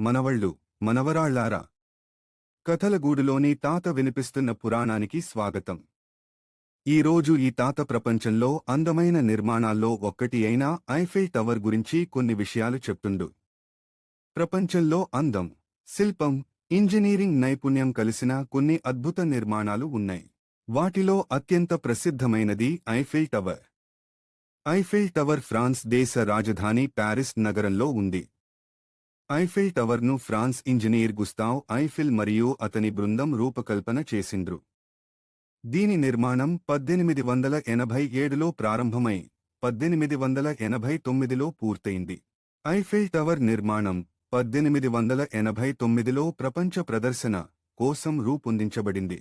మనవళ్ళు మనవరాళ్ళారా. కథలగూడులోని తాత వినిపిస్తున్న పురాణానికి స్వాగతం. ఈరోజు ఈ తాత ప్రపంచంలో అందమైన నిర్మాణాల్లో ఒక్కటి అయిన ఐఫిల్ టవర్ గురించి కొన్ని విషయాలు చెప్తుండు. ప్రపంచంలో అందం శిల్పం ఇంజనీరింగ్ నైపుణ్యం కలిసిన కొన్ని అద్భుత నిర్మాణాలు ఉన్నాయి. వాటిలో అత్యంత ప్రసిద్ధమైనది Eiffel Tower. Eiffel Tower France దేశ రాజధాని ప్యారిస్ నగరంలో ఉంది. ఐఫిల్ టవర్ను ఫ్రాన్స్ ఇంజనీర్ గుస్తావ్ ఐఫిల్ మరియు అతని బృందం రూపకల్పన చేసిండ్రు. దీని నిర్మాణం పద్దెనిమిది వందల ఎనభై ఏడులో ప్రారంభమై పద్దెనిమిది వందల ఎనభై తొమ్మిదిలో పూర్తయింది. ఐఫిల్ టవర్ నిర్మాణం పద్దెనిమిది వందల ఎనభై తొమ్మిదిలో ప్రపంచ ప్రదర్శన కోసం రూపొందించబడింది.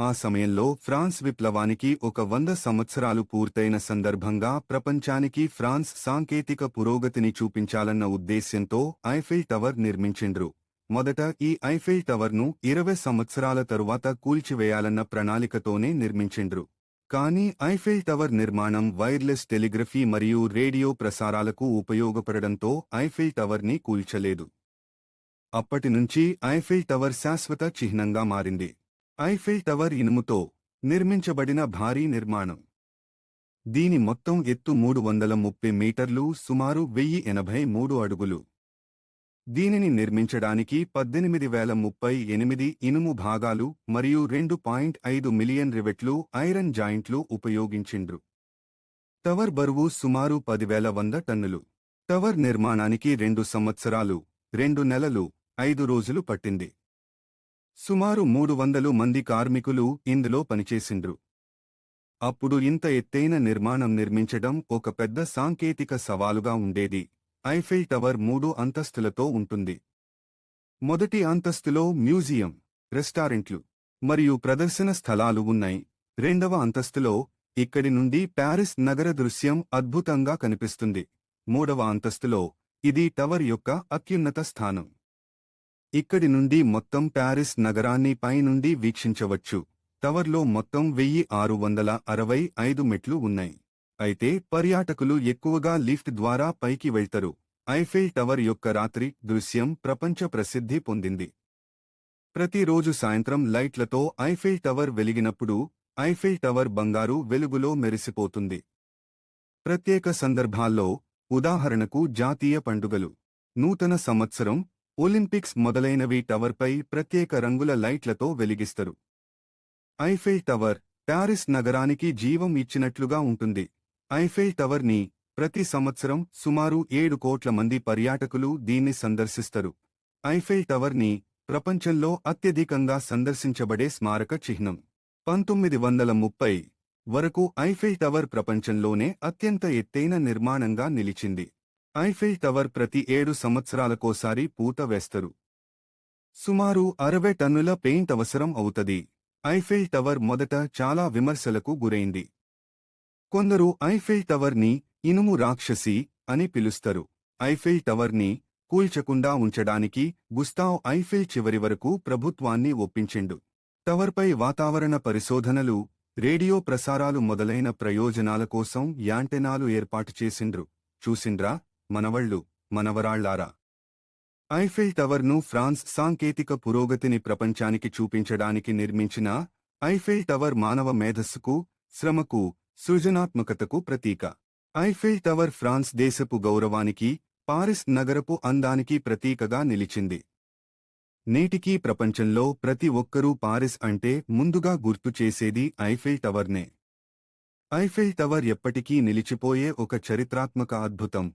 ఆ సమయంలో ఫ్రాన్స్ విప్లవానికి ఒక వంద సంవత్సరాలు పూర్తయిన సందర్భంగా ప్రపంచానికి ఫ్రాన్స్ సాంకేతిక పురోగతిని చూపించాలన్న ఉద్దేశ్యంతో ఐఫిల్ టవర్ నిర్మించిండ్రు. మొదట ఈ ఐఫెల్ టవర్ను ఇరవై సంవత్సరాల తరువాత కూల్చివేయాలన్న ప్రణాళికతోనే నిర్మించిండ్రు. కానీ ఐఫెల్ టవర్ నిర్మాణం వైర్లెస్ టెలిగ్రఫీ మరియు రేడియో ప్రసారాలకు ఉపయోగపడడంతో ఐఫిల్ టవర్ని కూల్చలేదు. అప్పటి నుంచి ఐఫెల్ టవర్ శాశ్వత చిహ్నంగా మారింది. ఐఫిల్ టవర్ ఇనుముతో నిర్మించబడిన భారీ నిర్మాణం. దీని మొత్తం ఎత్తు మూడు వందల ముప్పై మీటర్లు సుమారు వెయ్యి ఎనభై మూడు అడుగులు. దీనిని నిర్మించడానికి పద్దెనిమిది వేల ముప్పై ఎనిమిది ఇనుము భాగాలు మరియు రెండు పాయింట్ ఐదు మిలియన్ రివెట్లు ఐరన్ జాయింట్లు ఉపయోగించిండ్రు. టవర్ బరువు సుమారు పదివేల వంద టన్నులు. టవర్ నిర్మాణానికి రెండు సంవత్సరాలు రెండు నెలలు ఐదు రోజులు పట్టింది. సుమారు మూడు వందలు మంది కార్మికులు ఇందులో పనిచేసిండ్రు. అప్పుడు ఇంత ఎత్తైన నిర్మాణం నిర్మించడం ఒక పెద్ద సాంకేతిక సవాలుగా ఉండేది. ఐఫిల్ టవర్ మూడు అంతస్తులతో ఉంటుంది. మొదటి అంతస్తులో మ్యూజియం రెస్టారెంట్లు మరియు ప్రదర్శన స్థలాలు ఉన్నాయి. రెండవ అంతస్తులో ఇక్కడి నుండి ప్యారిస్ నగర దృశ్యం అద్భుతంగా కనిపిస్తుంది. మూడవ అంతస్తులో ఇది టవర్ యొక్క అత్యున్నత స్థానం. ఇక్కడి నుండి మొత్తం ప్యారిస్ నగరాన్ని పైనుండి వీక్షించవచ్చు. టవర్లో మొత్తం వెయ్యి ఆరు వందల అరవై ఐదు మెట్లు ఉన్నాయి. అయితే పర్యాటకులు ఎక్కువగా లిఫ్ట్ ద్వారా పైకి వెళ్తారు. ఐఫిల్ టవర్ యొక్క రాత్రి దృశ్యం ప్రపంచ ప్రసిద్ధి పొందింది. ప్రతిరోజు సాయంత్రం లైట్లతో ఐఫిల్ టవర్ వెలిగినప్పుడు ఐఫిల్ టవర్ బంగారు వెలుగులో మెరిసిపోతుంది. ప్రత్యేక సందర్భాల్లో ఉదాహరణకు జాతీయ పండుగలు. నూతన సంవత్సరం ఒలింపిక్స్ మొదలైనవి టవర్పై ప్రత్యేక రంగుల లైట్లతో వెలిగిస్తారు. ఐఫెల్ టవర్ ప్యారిస్ నగరానికి జీవం ఇచ్చినట్లుగా ఉంటుంది. ఐఫెల్ టవర్ని ప్రతి సంవత్సరం సుమారు ఏడు కోట్ల మంది పర్యాటకులు దీన్ని సందర్శిస్తారు. ఐఫెల్ టవర్ని ప్రపంచంలో అత్యధికంగా సందర్శించబడే స్మారక చిహ్నం. పంతొమ్మిది వందల ముప్పై వరకు ఐఫెల్ టవర్ ప్రపంచంలోనే అత్యంత ఎత్తైన నిర్మాణంగా నిలిచింది. ఐఫిల్ టవర్ ప్రతి ఏడు సంవత్సరాలకోసారి పూత వేస్తారు. సుమారు అరవై టన్నుల పెయింట్ అవసరం అవుతది. ఐఫిల్ టవర్ మొదట చాలా విమర్శలకు గురైంది. కొందరు ఐఫిల్ టవర్ని ఇనుము రాక్షసి అని పిలుస్తారు. ఐఫిల్ టవర్ని కూల్చకుండా ఉంచడానికి గుస్తావ్ ఐఫిల్ చివరి వరకు ప్రభుత్వాన్ని ఒప్పించిండు. టవర్పై వాతావరణ పరిశోధనలు రేడియో ప్రసారాలు మొదలైన ప్రయోజనాల కోసం యాంటెనాలు ఏర్పాటు చేసిండ్రు. చూసిండ్రా? మనవళ్ళు మనవరాళ్ళారా. ఐఫిల్ టవర్ను ఫ్రాన్స్ సాంకేతిక పురోగతిని ప్రపంచానికి చూపించడానికి నిర్మించిన ఐఫిల్ టవర్ మానవ మేధస్సుకు శ్రమకు సృజనాత్మకతకు ప్రతీక. ఐఫిల్ టవర్ ఫ్రాన్స్ దేశపు గౌరవానికి పారిస్ నగరపు అందానికి ప్రతీకగా నిలిచింది. నేటికీ ప్రపంచంలో ప్రతి ఒక్కరూ పారిస్ అంటే ముందుగా గుర్తు చేసేది ఐఫిల్ టవర్నే. ఐఫిల్ టవర్ ఎప్పటికీ నిలిచిపోయే ఒక చరిత్రాత్మక అద్భుతం.